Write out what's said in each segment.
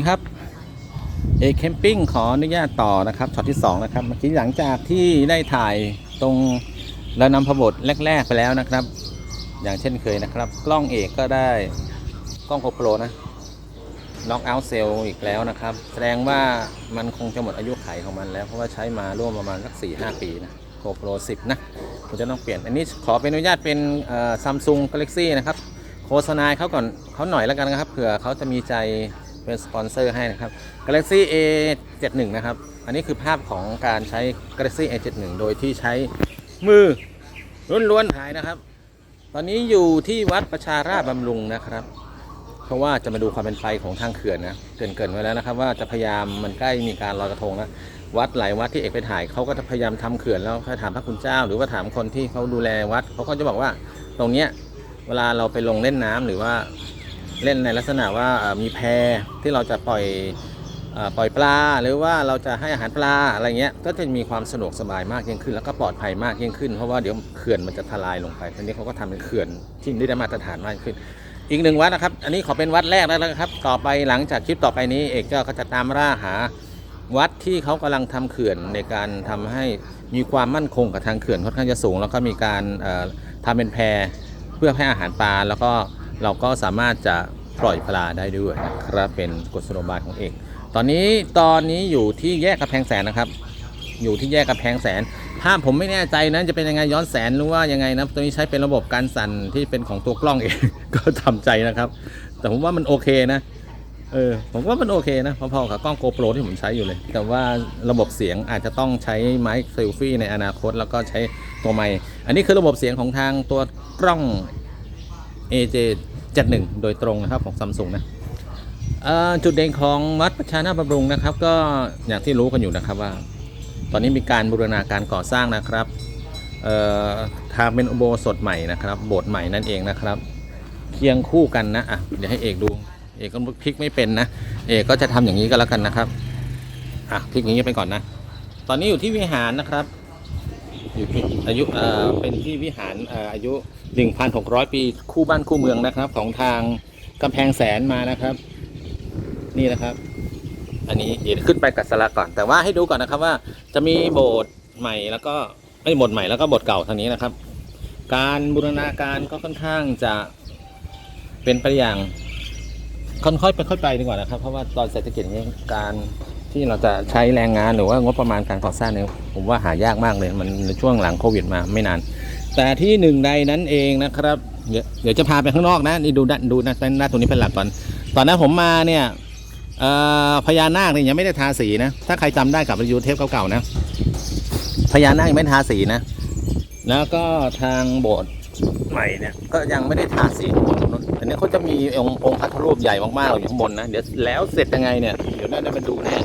สดีครับเอเคมปิ้งขออนุญาตต่อนะครับช็อตที่ 2 นะครับเมื่อกี้หลังจากที่ได้ถ่ายตรงระนำพบทแรก ๆ ไปแล้วนะครับ อย่างเช่นเคยนะครับ กล้องเอกก็ได้กล้องโ o โปรนะน็อกเอาท์เซลอีกแล้วนะครับ แสดงว่ามันคงจะหมดอายุไขของมันแล้ว เพราะว่าใช้มาร่วมประมาณสัก4-5 ปีนะโ o โปร10 นะผมจะต้องเปลี่ยน อันนี้ขอเป็นอนุญาตเป็นซัมซุงกาแล็กซี่นะครับ โฆษณาเขาก่อนเขาหน่อยแล้วกันนะครับเผื่อเขาจะมีใจ เป็นสปอนเซอร์ให้นะครับ Galaxy A71 นะครับ อันนี้คือภาพของการใช้ Galaxy A71 โดยที่ใช้มือล้วนๆถ่ายนะครับ ตอนนี้อยู่ที่วัดประชาราชบำรุงนะครับ เพราะว่าจะมาดูความเป็นไปของทางเขื่อนนะเกินเกินๆไว้แล้วนะครับ ว่าจะพยายามมันใกล้มีการลอยกระทงแล้ววัดหลายวัดที่เอกไปถ่ายเขาก็จะพยายามทำเขื่อนแล้วถ้าถามพระคุณเจ้า หรือว่าถามคนที่เขาดูแลวัดเขาก็จะบอกว่าตรงเนี้ยเวลาเราไปลงเล่นน้ำหรือว่า เล่นในลักษณะว่ามีแพที่เราจะปล่อยปล่อยปลา หรือว่าเราจะให้อาหารปลาอะไรเงี้ยก็จะมีความสะดวกสบายมากยิ่งขึ้น แล้วก็ปลอดภัยมากยิ่งขึ้นเพราะว่าเดี๋ยวเขื่อนมันจะทลายลงไปทีนี้เขาก็ทำเป็นเขื่อนที่ได้มาตรฐานมากขึ้น อีกหนึ่งวัดนะครับ อันนี้ขอเป็นวัดแรกแล้วนะครับ ต่อไปหลังจากคลิปต่อไปนี้เอกเจ้าก็จะตามร่าหาวัดที่เขากำลังทำเขื่อนในการทำให้มีความมั่นคงกับทางเขื่อนค่อนข้างจะสูง แล้วก็มีการเอ่อทำเป็นแพเพื่อให้อาหารปลาแล้วก็ เราก็สามารถจะปล่อยปลาได้ด้วยนะครับเป็นกฎสโลบายของเอก ตอนนี้ตอนนี้อยู่ที่แยกกระแพงแสนนะครับ อยู่ที่แยกกระแพงแสน ภาพผมไม่แน่ใจนะจะเป็นยังไงย้อนแสนหรือว่ายังไงนะตัวนี้ใช้เป็นระบบการสั่นที่เป็นของตัวกล้องเอง ก็ทำใจนะครับ แต่ผมว่ามันโอเคนะเออผมว่ามันโอเคนะพอๆกับกล้อง GoPro ที่ผมใช้อยู่เลย แต่ว่าระบบเสียงอาจจะต้องใช้ไมค์เซลฟี่ในอนาคต แล้วก็ใช้ตัวไมค์อันนี้คือระบบเสียงของทางตัวกล้อง AJ 71 โดยตรงนะครับของซัมซุงนะจุดเด่นของวัดประชานาบำรุงนะครับ ก็อย่างที่รู้กันอยู่นะครับว่า ตอนนี้มีการบูรณาการก่อสร้างนะครับทางเป็นอุโบสถใหม่นะครับ โบสถ์ใหม่นั่นเองนะครับ เคียงคู่กันนะอะเดี๋ยวให้เอกดูเอกก็พลิกไม่เป็นนะ เอกก็จะทำอย่างนี้ก็แล้วกันนะครับอะพลิกอย่างนี้ไปก่อนนะ ตอนนี้อยู่ที่วิหารนะครับ อยู่ที่อายุเป็นที่วิหารอ่ออายุ 1,600 ปีคู่บ้านคู่เมืองนะครับ ของทางกำแพงแสนมานะครับ นี่นะครับ อันนี้เดี๋ยวขึ้นไปกัสลักก่อน แต่ว่าให้ดูก่อนนะครับว่าจะมีโบสถ์ใหม่แล้วก็ไม่โบสถ์ใหม่แล้วก็โบสถ์เก่าทางนี้นะครับ การบูรณาการก็ค่อนข้างจะเป็นไปอย่างค่อยๆไปค่อยไปดีกว่านะครับ เพราะว่าตอนเศรษฐกิจนี้การ ที่เราจะใช้แรงงานหรือว่างบประมาณการก่อสร้างเนี่ยผมว่าหายากมากเลยมันในช่วงหลังโควิดมาไม่นาน แต่ที่หนึ่งใดนั้นเองนะครับ เดี๋ยวจะพาไปข้างนอกนะนี่ดูด้านดูนะด้านหน้าตรงนี้เป็นหลักก่อน ตอนนั้นผมมาเนี่ยพญานาคเนี่ยยังไม่ได้ทาสีนะ ถ้าใครจำได้กับรีวิวเทปเก่าๆนะพญานาคยังไม่ทาสีนะ แล้วก็ทางโบสถ์ใหม่เนี่ยก็ยังไม่ได้ทาสีอันนี้เขาจะมีองค์พระพุทธรูปใหญ่มากๆอยู่ข้างบนนะ เดี๋ยวแล้วเสร็จยังไงเนี่ย เดี๋ยวน่าจะมาดูแน่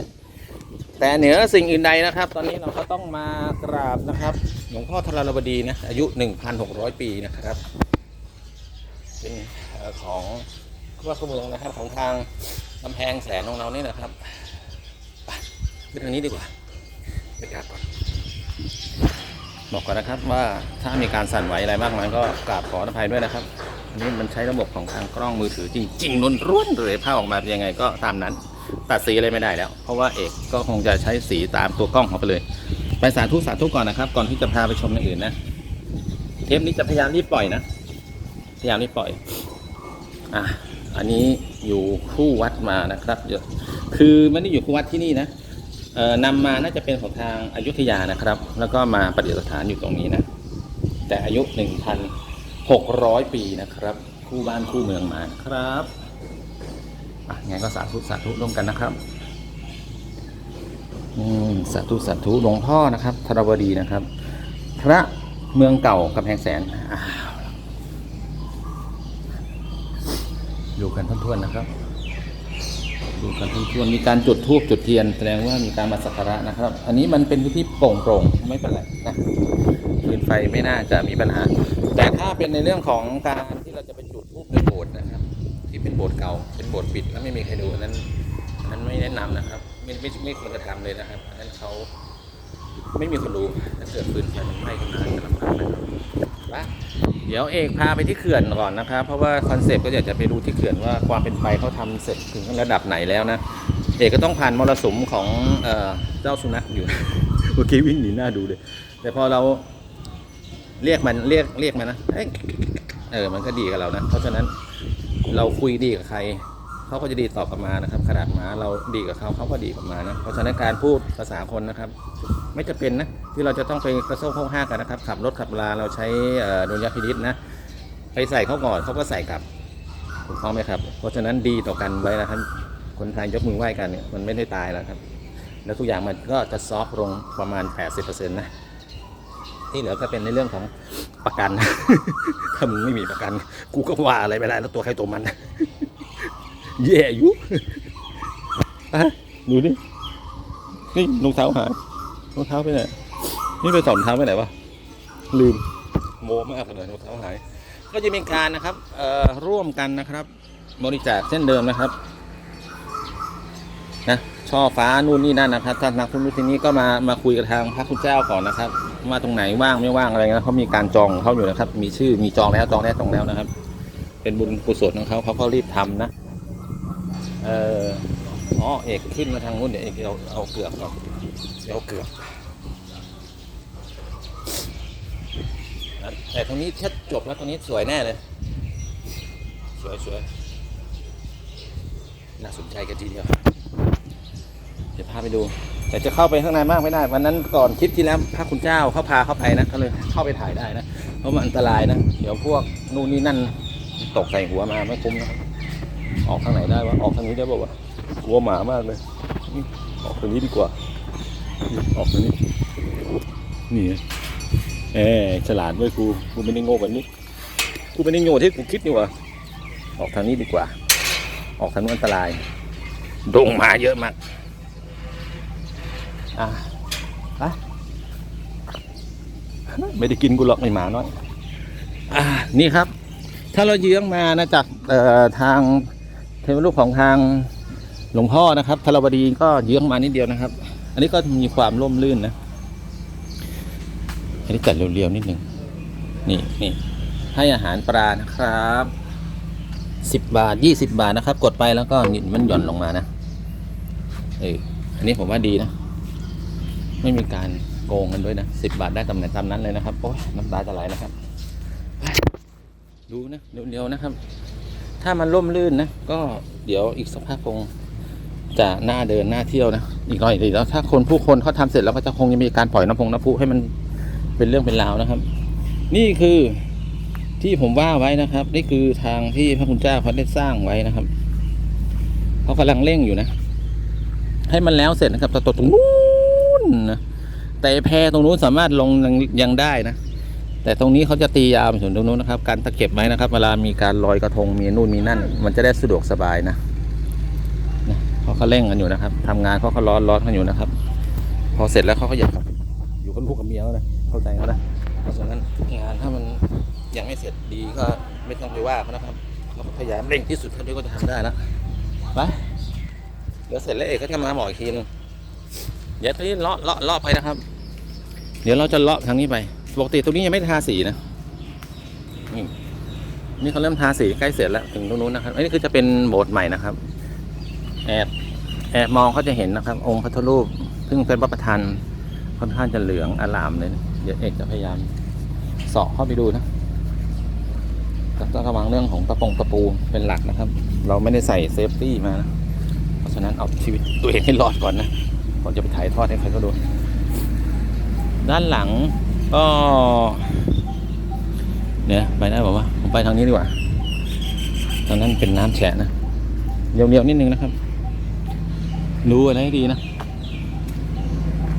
แต่เหนือสิ่งอื่นใดนะครับ ตอนนี้เราก็ต้องมากราบนะครับ หลวงพ่อธรบดีนะอายุ 1,600 ปีนะครับเป็นของว่าขเมืองนะครับของทางกำแพงแสนของเรานี่นะครับไปทางนี้ดีกว่าไปกราบก่อนบอกก่อนนะครับว่าถ้ามีการสั่นไหวอะไรมากมายก็กราบขออภัยด้วยนะครับอันนี้มันใช้ระบบของทางกล้องมือถือจริงๆล้วนๆเลยภาพออกมาเป็นยังไงก็ตามนั้น ตัดสีอะไรไม่ได้แล้ว เพราะว่าเอกก็คงจะใช้สีตามตัวกล้องของไปเลย ไปสาธุสาธุก่อนนะครับ ก่อนที่จะพาไปชมอย่างอื่นนะ เทปนี้จะพยายามรีบปล่อยนะ พยายามรีบปล่อย อะ อันนี้อยู่คู่วัดมานะครับเดี๋ยวคือไม่ได้อยู่คู่วัดที่นี่นะเอ่อนำมาน่าจะเป็นของทางอายุทยานะครับ แล้วก็มาประดิษฐานอยู่ตรงนี้นะ แต่อายุ 1,600 ปีนะครับ คู่บ้านคู่เมืองมาครับ อะงั้ก็สาธุสาธุร่วมกันนะครับอืมสาธุสาธุหลวงพ่อนะครับธรวดีนะครับ พระเมืองเก่ากำแพงแสนอ้าวดูกันทั่วนๆนะครับดูกันทั่วๆมีการจุดธูปจุดเทียน แสดงว่ามีการมาสักการะนะครับ อันนี้มันเป็นพื้นที่โปร่งๆไม่เป็นไรนะฟืนไฟไม่น่าจะมีปัญหา แต่ถ้าเป็นในเรื่องของการที่เราจะไปจุดธูปในโบสถ์นะครับ ที่เป็นโบสถ์เก่า โบสถ์ปิดแล้วไม่มีใครดูอันนั้นอันนั้นไม่แนะนำนะครับ ไม่ไม่ไม่ควรจะทำเลยนะครับอันนั้นเขาไม่มีคนดูถ้าเกิดฟืนไฟมันไหม้ขึ้นมาจะลำบากนะครับว่าเดี๋ยวเอกพาไปที่เขื่อนก่อนนะครับ เพราะว่าคอนเซปต์ก็อยากจะไปดูที่เขื่อนว่าความเป็นไปเขาทำเสร็จถึงระดับไหนแล้วนะเอกก็ต้องผ่านมรสุมของเอ่อเจ้าสุนัขอยู่เมื่อกี้วิ่งหนีหน้าดูเลย แต่พอเราเรียกมันเรียกเรียกมันนะเออมันก็ดีกับเรานะ เพราะฉะนั้นเราคุยดีกับใคร เขาก็จะดีตอบกลับมานะครับ ขนาดหมาเราดีกับเขาเขาก็ดีกลับมานะเพราะฉะนั้นการพูดภาษาคนนะครับ ไม่จะเป็นนะที่เราจะต้องไปกระโซ่ห้องห้ากันนะครับ ขับรถขับลาเราใช้ดุลยพินิษนะไปใส่เขาก่อนเขาก็ใส่กลับถูกต้องไหมครับ เพราะฉะนั้นดีต่อกันไว้นะครับ คนไทยยกมือไหว้กันเนี่ยมันไม่ได้ตายแล้วครับ แล้วทุกอย่างมันก็จะซอฟลงประมาณ 80%นะที่เหลือก็เป็นในเรื่องของประกัน ถ้ามึงไม่มีประกัน กูก็ว่าอะไรไม่ได้แล้วตัวใครตัวมัน แย่อยู่อะดูนี่นี่รองเท้าหายรองเท้าไปไหน นี่ไปสอนรองเท้าไปไหนวะ ลืม โมมากเลยรองเท้าหาย ก็จะมีการนะครับเอ่อร่วมกันนะครับ บริจาคเช่นเดิมนะครับ นะช่อฟ้านู่นนี่นั่นนะครับท่านนักธุรกิจที่นี้ก็มามาคุยกับทางพระคุณเจ้าก่อนนะครับว่าตรงไหนว่างไม่ว่างอะไรนะเขามีการจองของเขาอยู่นะครับ มีชื่อมีจองแล้วจองแล้วจองแล้วนะครับ เป็นบุญกุศลของเขาเขาก็รีบทำนะ เอออ๋อเอกขึ้นมาทางนู้นเดี๋ยวเอกเอาเอาเกือกก่อนเดี๋ยวเอาเกือกแต่ตรงนี้ถ้าจบแล้วตรงนี้สวยแน่เลย สวยสวยน่าสนใจกันทีเดียวเดี๋ยวพาไปดู แต่จะเข้าไปข้างในมากไม่ได้ วันนั้นก่อนคลิปที่แล้วพระคุณเจ้าเขาพาเข้าไปนะก็เลยเข้าไปถ่ายได้นะ เพราะมันอันตรายนะ เดี๋ยวพวกนู่นนี่นั่นตกใส่หัวมาไม่คุ้มนะครับ ออกทางไหนได้วะออกทางนี้ได้ป่าวะกลัวหมามากเลยออกทางนี้ดีกว่า ออกทางนี้นี่เออฉลาดด้วยกูกูไม่ได้โง่แบบนี้กูไม่ได้โง่ที่กูคิดนี่วะออกทางนี้ดีกว่า ออกทางนู้นอันตรายดงหมาเยอะมากอะไปไม่ได้กินกูหรอกไอหมาน้อยอ่านี่ครับ ถ้าเราเยื้องมานะจากทาง เทวรูปของทางหลวงพ่อนะครับธารวดีก็เยื้องมานิดเดียวนะครับ อันนี้ก็มีความร่มรื่นนะอันนี้จัดเรียวๆนิดหนึ่งนี่นี่ให้อาหารปลานะครับสิบบาทยี่สิบาทนะครับ กดไปแล้วก็มันหย่อนลงมานะเอออันนี้ผมว่าดีนะ ไม่มีการโกงกันด้วยนะสิบบาทได้ตำแหน่งตามนั้นเลยนะครับโอ้ยน้ำตาจะไหลนะครับ ดูนะเร็วๆนะครับ ถ้ามันร่มรื่นนะ ก็เดี๋ยวอีกสักพักคงจะหน้าเดินหน้าเที่ยวนะ อีกหน่อยดีแล้วถ้าคนผู้คนเขาทำเสร็จแล้วก็จะคงจะมีการปล่อยน้ำพงน้ำพุให้มันเป็นเรื่องเป็นราวนะครับ นี่คือที่ผมว่าไว้นะครับ นี่คือทางที่พระคุณเจ้าเขาได้สร้างไว้นะครับเขากำลังเร่งอยู่นะ ให้มันแล้วเสร็จนะครับแต่ตรงนู้นนะแต่แพตรงนู้นสามารถลงยังยังได้นะ แต่ตรงนี้เขาจะตียาวไปถึงตรงนู้นนะครับ การตะเก็บไว้นะครับ เวลามีการลอยกระทงมีนู่นมีนั่น มันจะได้สะดวกสบายนะนะเขาเร่งกันอยู่นะครับทำงานเขาก็ร้อนร้อนกันอยู่นะครับ พอเสร็จแล้วเขาก็อยากอยู่กับลูกกับเมียแล้วนะเข้าใจเขานะเพราะฉะนั้นงานถ้ามันยังไม่เสร็จดีก็ไม่ต้องไปว่าเขานะครับเราพยายามเร่งที่สุดเท่าที่ก็จะทำได้แล้วไปเดี๋ยวเสร็จแล้วเอกก็จะมาบออีกทีนึงเดี๋ยวตอนนี้เลาะเลาะเลาะไปนะครับ เดี๋ยวเราจะเลาะทางนี้ไป ปกติตรงนี้ยังไม่ทาสีนะนี่นี่เขาเริ่มทาสีใกล้เสร็จแล้วถึงตรงนู้นนะครับอันนี้คือจะเป็นโบสถ์ใหม่นะครับ แอบแอบมองเขาจะเห็นนะครับ องค์พระทรูป ซึ่งเป็นพระประธานค่อนข้างจะเหลืองอลามเลยเดี๋ยวเอกจะพยายามสาะเข้าไปดูนะต่ต้องระวังเรื่องของตะปงตะปูเป็นหลักนะครับ เราไม่ได้ใส่เซฟตี้มานะเพราะฉะนั้นเอาชีวิตตัวเองให้รอดก่อนนะก่อนจะไปถ่ายทอดให้ใครก็ดู ด้านหลัง ก็เนี่ยไปได้บอกว่าผมไปทางนี้ดีกว่าทางนั้นเป็นน้ำแฉะนะเรียวๆนิดนึงนะครับ รู้อะไรให้ดีนะ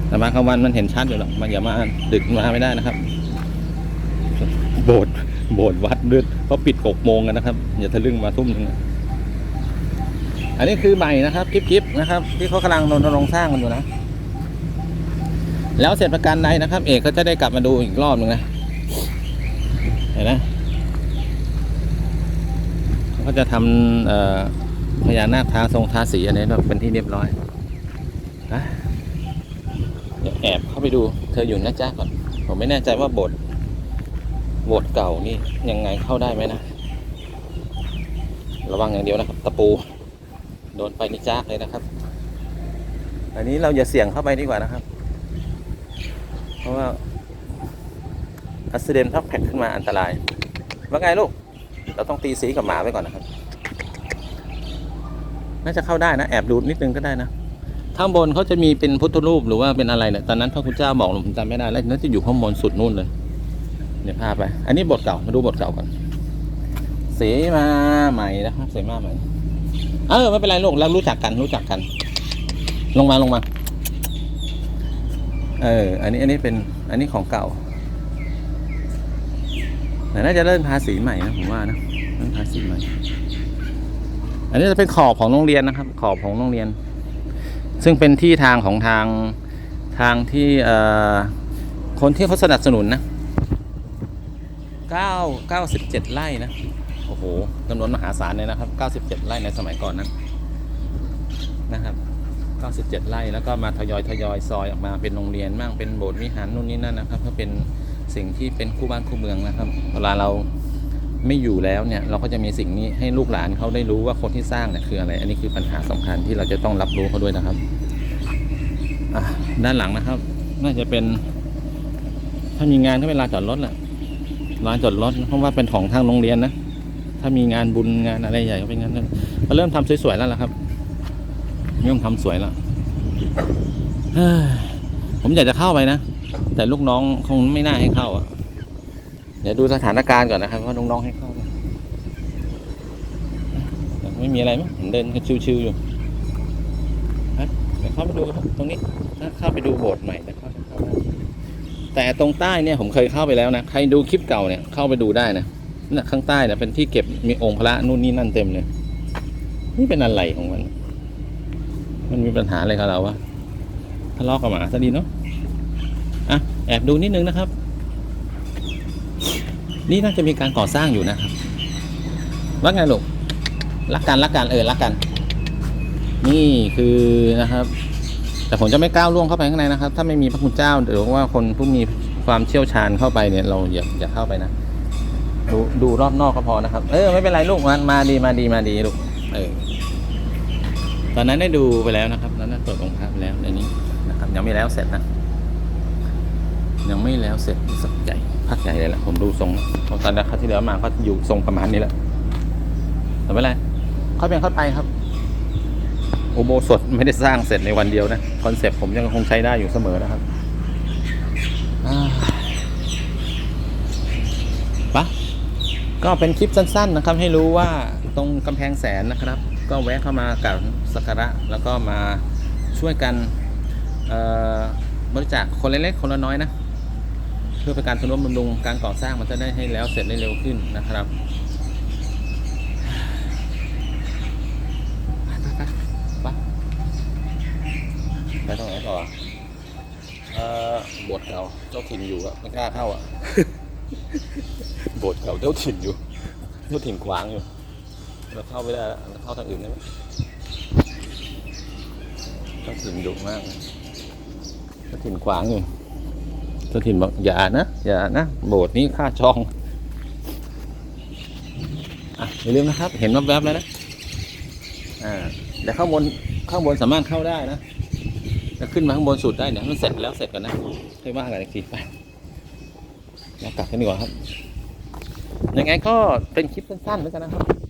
แต่มากลางวันมันเห็นชัดอยู่หรอกมันอย่ามาดึกมาไม่ได้นะครับ โบสถ์โบสถ์วัดด้วยเขาปิดหกโมงกันนะครับ อย่าทะลึ่งมาทุ่มหนึงอันนี้คือใหม่นะครับคลิปๆนะครับ ที่เขากำลังรณรงค์สร้างกันอยู่นะ แล้วเสร็จประการใดนะครับ เอกก็จะได้กลับมาดูอีกรอบหนึ่งนะเห็นไหมเขาก็จะทำเอ่อพญานาคทาทรงทาสีอันนี้เป็นที่เรียบร้อยนะเดี๋ยวแอบเข้าไปดูเธออยู่นะจ๊ะก่อน ผมไม่แน่ใจว่าโบสถ์โบสถ์เก่านี่ยังไงเข้าได้ไหมนะ ระวังอย่างเดียวนะครับ ตะปู โดนไปนี่จาเลยนะครับ อันนี้เราอย่าเสี่ยงเข้าไปดีกว่านะครับ ราะว่าอัสเดนทักแพ็กขึ้นมาอันตราย ว่าไงลูก เราต้องตีสีกับหมาไว้ก่อนนะครับ น่าจะเข้าได้นะ แอบดูนิดนึงก็ได้นะ ข้างบนเขาจะมีเป็นพุทธรูปหรือว่าเป็นอะไรเนี่ย ตอนนั้นพระคุณเจ้าบอกผมจำไม่ได้แล้วน่าจะอยู่ข้างบนสุดนู่นเลยเนี่ยพาไป อันนี้บทเก่า มาดูบทเก่าก่อน สีมาใหม่นะครับสีมาใหม่ เออไม่เป็นไรลูกเรารู้จักกันรู้จักกัน ลงมาลงมา เออ อันนี้อันนี้เป็นอันนี้ของเก่า แต่น่าจะเริ่มทาสีใหม่นะผมว่านะเริ่มทาสีใหม่ อันนี้จะเป็นขอบของโรงเรียนนะครับ ขอบของโรงเรียน ซึ่งเป็นที่ทางของทางทางที่เอ่อคนที่เขาสนับสนุนนะ9 97ไร่นะ โอ้โหจำนวนมหาศาลเลยนะครับ97ไร่ในสมัยก่อนนั้นนะครับ 97 ไร่ แล้วก็มาทยอยทยอยซอยออกมาเป็นโรงเรียนบ้างเป็นโบสถ์วิหารนู่นนี่นั่นนะครับก็เป็นสิ่งที่เป็นคู่บ้านคู่เมืองนะครับเวลาเราไม่อยู่แล้วเนี่ยเราก็จะมีสิ่งนี้ให้ลูกหลานเขาได้รู้ว่าคนที่สร้างเนี่ยคืออะไร อันนี้คือปัญหาสำคัญที่เราจะต้องรับรู้เขาด้วยนะครับด้านหลังนะครับ น่าจะเป็น ถ้ามีงานก็เป็นลานจอดรถแหละลานจอดรถเพราะว่าเป็นของทางโรงเรียนนะ ถ้ามีงานบุญงานอะไรใหญ่ก็เป็นงานนั้นเขาเริ่มทำสวยๆแล้วล่ะครับ เริ่มทำสวยล้วเฮ้ยผมอยากจะเข้าไปนะ แต่ลูกน้องคงไม่น่าให้เข้าอะ เดี๋ยวดูสถานการณ์ก่อนนะครับว่าน้องๆให้เข้าไหมไม่มีอะไรมั้งผมเดินชิวๆอยู่ฮะเดี๋ยวเข้าไปดูตรงนี้ถ้าเข้าไปดูโบสถ์ใหม่แต่เข้าเข้าได้แต่ตรงใต้เนี่ยผมเคยเข้าไปแล้วนะ ใครดูคลิปเก่าเนี่ยเข้าไปดูได้นะน่ข้างใต้เนี่ยเป็นที่เก็บมีองค์พระนู่นนี่นั่นเต็มเลย นี่เป็นอะไรของมัน มันมีปัญหาอะไรกับเราวะทะเลาะกับหมาซะดีเนาะอะแอบดูนิดนึงนะครับ นี่น่าจะมีการก่อสร้างอยู่นะครับรักไงลูกรักกันรักกันเออรักกัน นี่คือนะครับ แต่ผมจะไม่ก้าวล่วงเข้าไปข้างในนะครับ ถ้าไม่มีพระคุณเจ้าหรือว่าคนผู้มีความเชี่ยวชาญเข้าไปเนี่ย เราอย่าอย่าเข้าไปนะดูดูรอบนอกก็พอนะครับ เออไม่เป็นไรลูกมามาดีมาดีมาดีลูกเออ ตอนนั้นได้ดูไปแล้วนะครับตอนนั้นเปิดองค์พระไปแล้วในนี้นะครับ ยังไม่แล้วเสร็จนะ ยังไม่แล้วเสร็จสักใหญ่พักใหญ่เลยแหละผมดูทรงเพราะตอนแรกครั้งที่แล้วมาก็อยู่ทรงประมาณนี้แหละแต่ไม่เป็นไรค่อยเป็นค่อยไปครับอุโบสถไม่ได้สร้างเสร็จในวันเดียวนะคอนเซปต์ผมยังคงใช้ได้อยู่เสมอนะครับอ่าปะก็เป็นคลิปสั้น ๆนะครับ ให้รู้ว่าตรงกำแพงแสนนะครับ ก็แวะเข้ามากราบสักการะแล้วก็มาช่วยกันบริจาคคนเล็กๆคนละน้อยนะเพื่อเป็นการทนุบำรุงการก่อสร้างมันจะได้ให้แล้วเสร็จได้เร็วขึ้นนะครับไปตรงไหนต่อเออบทเก่าเจ้าถิ่นอยู่อะไม่กล้าเข้าอะบทเก่าเจ้าถิ่นอยู่ เจ้าถิ่นขวางอยู่ เราเข้าไม่ได้แล้วเราเข้าทางอื่นได้ไหมเจ้าถิ่นดุมากเจ้าถิ่นขวางอยู่เจ้าถิ่นบอกอย่านะ อย่านะ โบสถ์นี้ค่าจองอะอย่าลืมนะครับ เห็นแวบๆแล้วนะอ่าแต่ข้างบนข้างบนสามารถเข้าได้นะจะขึ้นมาข้างบนสุดได้เนี่ยมันเสร็จแล้วเสร็จกันนะค่อยว่ากันอีกทีไปเรากลับกันดีกว่าครับยังไงก็เป็นคลิปสั้นๆแล้วกันนะครับ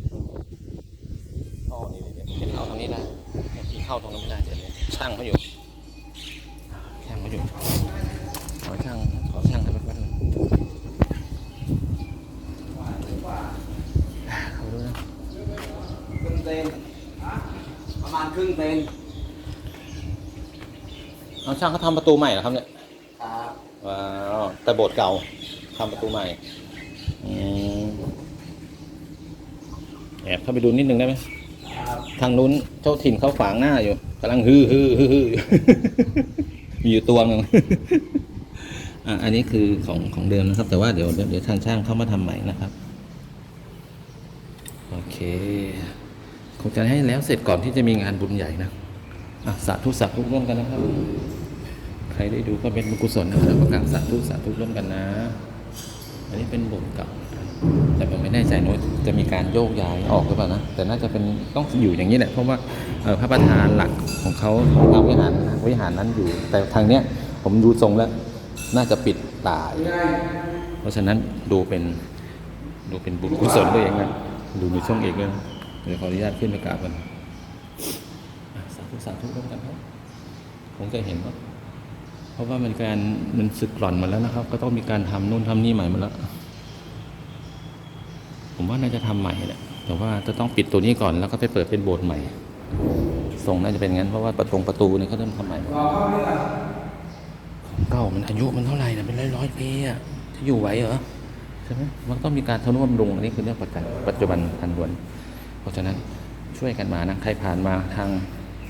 ๆเห็นเข้าตรงนี้ได้ที่เข้าตรงนั้นไม่ได้เดี๋ยวนี้ช่างเขาอยู่ช่างเขาอยู่ขอช่างขอช่างให้แป๊บนึงเขาดูนะครึ่งเซนประมาณครึ่งเซนเอาช่างเขาทำประตูใหม่เหรอครับเนี่ยครับว้าวแต่โบสถ์เก่าทำประตูใหม่อืมแอบเข้าไปดูนิดนึงได้ไหมครับ ทางนู้นเจ้าถิ่นเขาขวางหน้าอยู่กำลังฮือฮือฮือฮือมีอยู่ตัวหนึ่งอะอันนี้คือของของเดิมนะครับ แต่ว่าเดี๋ยวเดี๋ยวทางช่างเข้ามาทำใหม่นะครับ โอเคคงจะให้แล้วเสร็จก่อนที่จะมีงานบุญใหญ่นะอะสาธุสาธุร่วมกันนะครับ ใครได้ดูก็เป็นบุญกุศลนะครับประกาศสาธุสาธุร่วมกันนะ อันนี้เป็นบสถ์เก่า แต่ผมไม่แน่ใจว่าจะมีการโยกย้ายออกหรือเปล่านะ แต่น่าจะเป็นต้องอยู่อย่างนี้แหละ เพราะว่าพระประธานหลักของเขาของทางวิหารวิหารนั้นอยู่ แต่ทางเนี้ยผมดูทรงแล้ว น่าจะปิดตาย เพราะฉะนั้นดูเป็นดูเป็นบุญกุศลตัวเองนะดูในช่องเอกเลยเดี๋ยวขออนุญาตขึ้นไปกราบกันอะสาธุสาธุร่วมกันครับคงจะเห็นว่าเพราะว่ามันการมันสึกกร่อนมาแล้วนะครับ ก็ต้องมีการทำนู่นทำนี่ใหม่มาแล้ว ผมว่าน่าจะทำใหม่แหละแต่ว่าจะต้องปิดตัวนี้ก่อนแล้วก็ไปเปิดเป็นโบสถ์ใหม่ทรงน่าจะเป็นงั้นเพราะว่าประตูประตูเนี่ยเขาเริ่มทำใหม่รอเข้าด้วยกันเก่ามันอายุมันเท่าไหร่นะเป็นร้อยร้อยๆปีอะจะอยู่ไหวเหรอใช่ไหมมันต้องมีการทนุบำรุงอันนี้คือเรื่องปัจจัยปัจจุบันทันด่วน เพราะฉะนั้นช่วยกันมานะใครผ่านมาทาง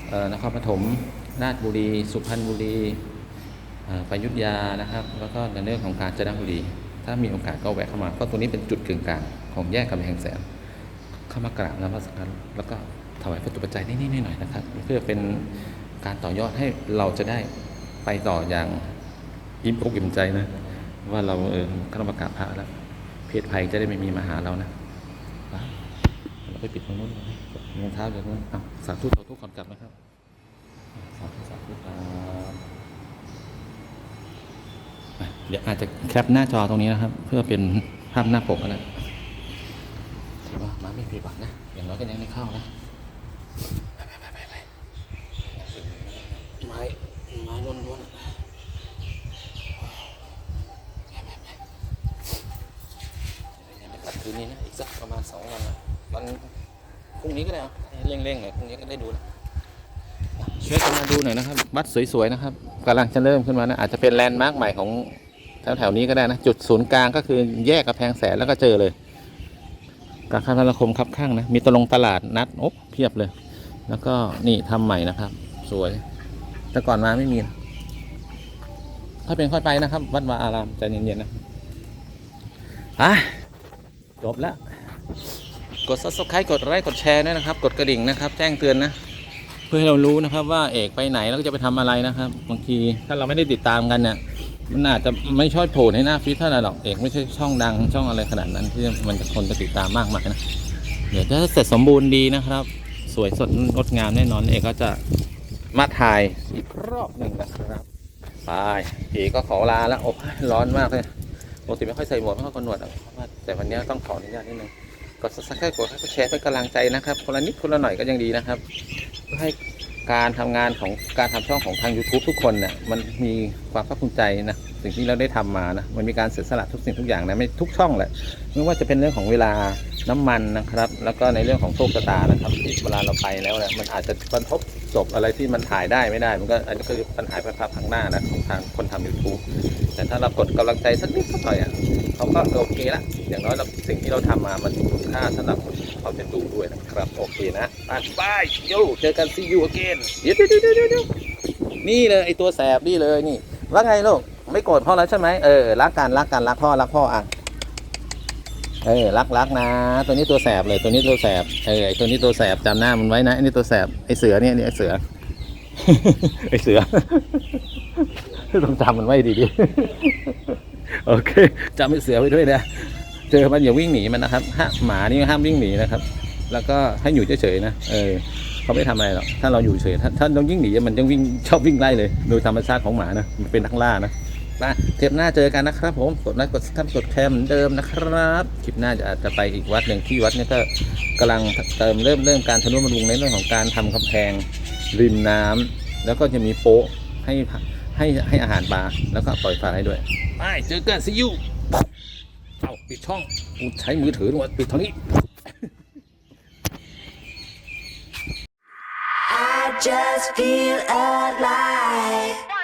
เอ่อนครปฐมราชบุรี สุพรรณบุรีเอ่อไปอยุทธยานะครับ แล้วก็ในเรื่องของการจนบุรี ถ้ามีโอกาสก็แวะเข้ามา เพราะตรงนี้เป็นจุดกึ่งกลางของแยกกำแพงแสน เข้ามากราบนมัสการแล้วก็ถวายปัจจุปัจจัยนิดๆหน่อยๆนะครับ เพื่อเป็นการต่อยอดให้เราจะได้ไปต่ออย่างอิ่มอกอิ่มใจนะ ว่าเราเออเข้ามากราบพระแล้วเพศภัยจะได้ไม่มีมาหาเรานะไปเราไปปิดตรงนู้นรองเท้าเดี๋ยวนู้นอ้าสาธุสาธุก่อนกลับนะครับ เดี๋ยวอาจจะแคปหน้าจอตรงนี้นะครับ เพื่อเป็นภาพหน้าปกนะถือว่ามาไม่ผิดหวังนะ อย่างน้อยก็ยังได้เข้านะไปไปไปไปไม้ไม้ล้วนล้วนไปไปไปยังไม่กลับคืนนี้นะอีกสักประมาณสองวันนะวันพรุ่งนี้ก็ได้เอาให้เร่งๆหน่อยพรุ่งนี้ก็ได้ดูนะช่วยกันมาดูหน่อยนะครับวัดสวยๆนะครับกำลังจะเริ่มขึ้นมานะอาจจะเป็นแลนด์มาร์คใหม่ของ แถวๆนี้ก็ได้นะ จุดศูนย์กลางก็คือแยกกระแพงแสนแล้วก็เจอเลยการคมนาคมคับข้างนะ มีตลงตลาดนัดโอ๊บเพียบเลย แล้วก็นี่ทำใหม่นะครับ สวย แต่ก่อนมาไม่มี ถ้าเป็นค่อยไปนะครับ วัดวาอารามใจเย็นๆนะอะจบแล้ว กด subscribe กดไลค์กดแชร์ด้วยนะครับ กดกระดิ่งนะครับ แจ้งเตือนนะ เพื่อให้เรารู้นะครับว่าเอกไปไหนแล้วก็จะไปทำอะไรนะครับ บางทีถ้าเราไม่ได้ติดตามกันเนี่ย มันอาจจะไม่ชอบโผล่ในหน้าฟีดเท่าไหร่หรอกเอกไม่ใช่ช่องดังช่องอะไรขนาดนั้นที่มันจะคนจะติดตามมากมายนะเดี๋ยวถ้าเสร็จสมบูรณ์ดีนะครับ สวยสดงดงามแน่นอนเอกก็จะมาถ่ายอีกรอบหนึ่งนะครับไปเอกก็ขอลาแล้วอ้ยร้อนมากเลยปกติไม่ค่อยใส่หมวกไม่ค่อยคนหนวดแต่วันนี้ต้องขออนุญาตนิดนึงกดซับสไครต์กดให้แชร์เป็นกำลังใจนะครับคนละนิดคนละหน่อยก็ยังดีนะครับเพื่อให้การทำงานของการทำช่องของทาง YouTube ทุกคนเนี่ยมันมีความภาคภูมิใจนะ สิ่งที่เราได้ทำมานะมันมีการเสียสละทุกสิ่งทุกอย่างนะไม่ทุกช่องแหละไม่ว่าจะเป็นเรื่องของเวลาน้ำมันนะครับ แล้วก็ในเรื่องของโชคชะตานะครับที่เวลาเราไปแล้วเนี่ยมันอาจจะบรรทบจบอะไรที่มันถ่ายได้ไม่ได้ มันก็อันนี้คือปัญหาภายภาคหน้านะของทางคนทำยูทูบแต่ถ้าเรากดกำลังใจสักนิดสักหน่อยอะเขาก็โอเคละอย่างน้อยเราสิ่งที่เราทำมามันมีคุณค่าสำหรับคนที่เขาจะดูด้วยนะครับโอเคนะบายยโยเจอกันซียูอเกนเดี๋ยวเดี๋ยวเดี๋ยวเดี๋ยวเดี๋ยวนี่เลยไอตัวแสบนี่เลยนี่ว่าไงลูก ไม่โกรธพ่อแล้วใช่ไหมเออรักกันรักกันรักพ่อรักพ่ออะเออรักรักนะ ตัวนี้ตัวแสบเลยตัวนี้ตัวแสบเออไอตัวนี้ตัวแสบจำหน้ามันไว้นะไอนี่ตัวแสบไอเสือเนี่ยนี่ไอเสือไอเสือต้องจำมันไว้ดีๆโอเคจำไอเสือไว้ด้วยนะเจอมันอย่าวิ่งหนีมันนะครับห้าหมานี่ห้ามวิ่งหนีนะครับ แล้วก็ให้อยู่เฉยๆนะเออเขาไม่ทำอะไรหรอกถ้าเราอยู่เฉยถ้าถ้าเรายิ่งหนีมันจะวิ่งชอบวิ่งไล่เลยโดยธรรมชาติของหมานะมันเป็นนักล่านะ มาเทปหน้าเจอกันนะครับ ผมกดไลค์กดซับกดแชร์เหมือนเดิมนะครับคลิปหน้าจะอาจจะไปอีกวัดหนึ่งที่วัดนี้ก็กำลังเติมเริ่มเริ่มการทะนุบำรุงในเรื่องของการทำกำแพงริมน้ำแล้วก็จะมีโป๊ะให้ให้ให้อาหารปลาแล้วก็ปล่อยปลาให้ด้วยไปเจอกันซิยูเอาปิดช่องกูใช้มือถือด้วยปิดทางนี้ just feel alive.